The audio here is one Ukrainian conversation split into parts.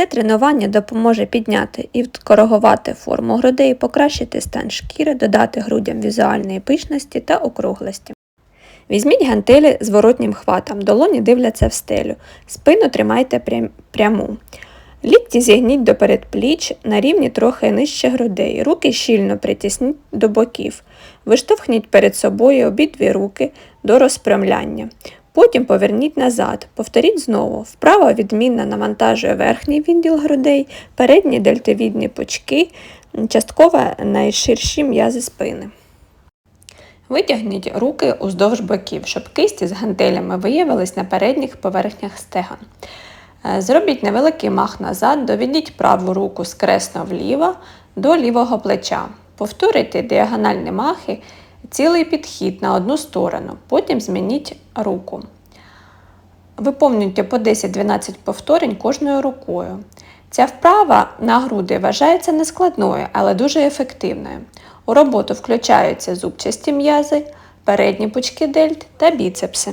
це тренування допоможе підняти і коригувати форму грудей, покращити стан шкіри, додати грудям візуальної пишності та округлості. Візьміть гантелі з воротнім хватом, долоні дивляться в стелю, спину тримайте прям- пряму. Лікті зігніть до передпліч на рівні трохи нижче грудей, руки щільно притисніть до боків. Виштовхніть перед собою обидві руки до розпрямляння. Потім поверніть назад. Повторіть знову. Вправо відмінно навантажує верхній відділ грудей, передні дельтовідні пучки, частково найширші м'язи спини. Витягніть руки уздовж боків, щоб кисті з гантелями виявились на передніх поверхнях стегон. Е, Зробіть невеликий мах назад, доведіть праву руку скресно вліво до лівого плеча. Повторюйте діагональні махи, цілий підхід на одну сторону, потім змініть руку. Виповнюйте по 10-12 повторень кожною рукою. Ця вправа на груди вважається нескладною, але дуже ефективною. У роботу включаються зубчасті м'язи, передні пучки дельт та біцепси.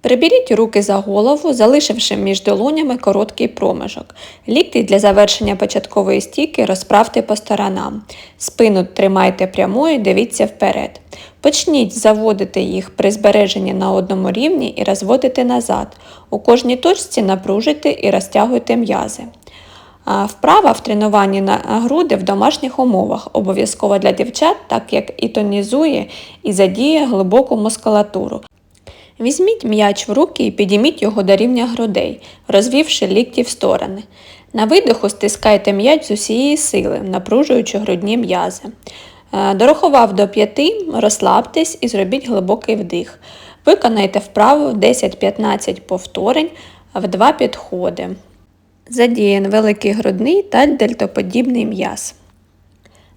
Приберіть руки за голову, залишивши між долонями короткий проміжок. Лікті для завершення початкової стійки розправте по сторонам. Спину тримайте прямою, дивіться вперед. Почніть заводити їх при збереженні на одному рівні і розводити назад. У кожній точці напружуйте і розтягуйте м'язи. Вправа в тренуванні на груди в домашніх умовах обов'язково для дівчат, так як і тонізує і задіє глибоку мускулатуру. Візьміть м'яч в руки і підійміть його до рівня грудей, розвівши лікті в сторони. На видиху стискайте м'яч з усієї сили, напружуючи грудні м'язи. Е, Дорахував до 5, розслабтесь і зробіть глибокий вдих. Виконайте вправу 10-15 повторень в два підходи. Задіян великий грудний та дельтоподібний м'яз.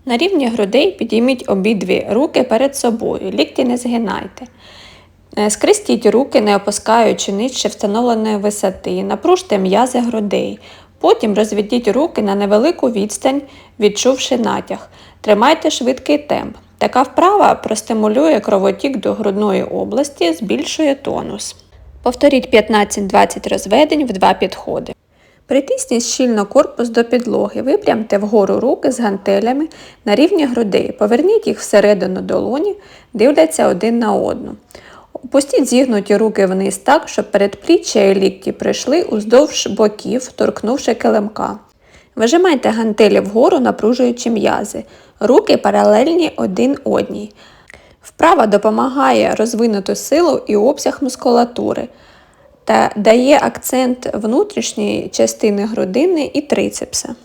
На рівні грудей підійміть обидві руки перед собою, лікті не згинайте. Е, Скрестіть руки, не опускаючи нижче встановленої висоти, напружте м'язи грудей. Потім розведіть руки на невелику відстань, відчувши натяг. Тримайте швидкий темп. Така вправа простимулює кровотік до грудної області, збільшує тонус. Повторіть 15-20 розведень в два підходи. Притисніть щільно корпус до підлоги, випрямте вгору руки з гантелями на рівні грудей, поверніть їх всередину долоні, дивляться один на одну. Опустіть зігнуті руки вниз так, щоб передпліччя і лікті прийшли уздовж боків, торкнувши килимка. Вижимайте гантелі вгору, напружуючи м'язи. Руки паралельні один одній. Вправа допомагає розвинути силу і обсяг мускулатури та дає акцент внутрішньої частини грудини і трицепса.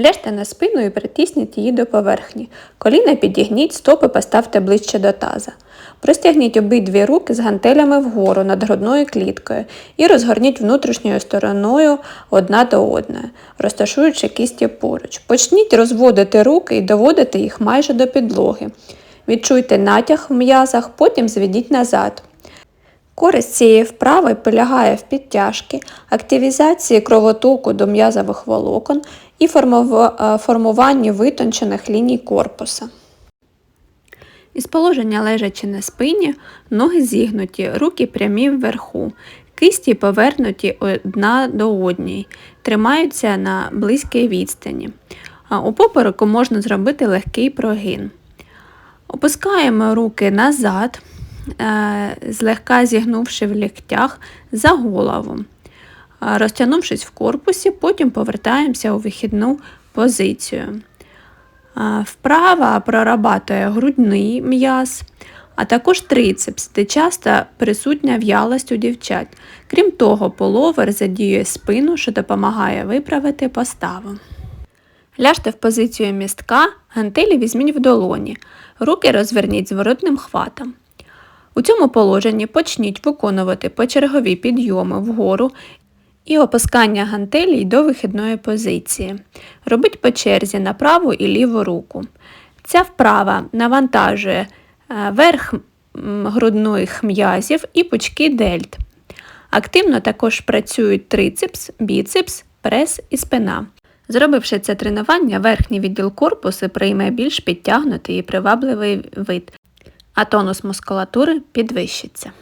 Ляжте на спину і притисніть її до поверхні. Коліна підігніть, стопи поставте ближче до таза. Простягніть обидві руки з гантелями вгору над грудною кліткою і розгорніть внутрішньою стороною одна до одної, розташуючи кісті поруч. Почніть розводити руки і доводити їх майже до підлоги. Відчуйте натяг в м'язах, потім зведіть назад. Користь цієї вправи полягає в підтяжці, активізації кровотоку до м'язових волокон і е, формуванні витончених ліній корпуса. Із положення лежачи на спині, ноги зігнуті, руки прямі вверху, кисті повернуті одна до одній, тримаються на близькій відстані. У попереку можна зробити легкий прогин. Опускаємо руки назад, е, злегка зігнувши в ліктях за голову. Розтягнувшись в корпусі, потім повертаємося у вихідну позицію. Вправа прорабатує грудний м'яз, а також трицепс, де часто присутня в'ялость у дівчат. Крім того, половер задіює спину, що допомагає виправити поставу. Ляжте в позицію містка, гантелі візьміть в долоні, руки розверніть зворотним хватом. У цьому положенні почніть виконувати почергові підйоми вгору і опускання гантелей до вихідної позиції. Робіть по черзі на праву і ліву руку. Ця вправа навантажує е, верх грудних м'язів і пучки дельт. Активно також працюють трицепс, біцепс, прес і спина. Зробивши це тренування, верхній відділ корпусу прийме більш підтягнутий і привабливий вид, а тонус мускулатури підвищиться.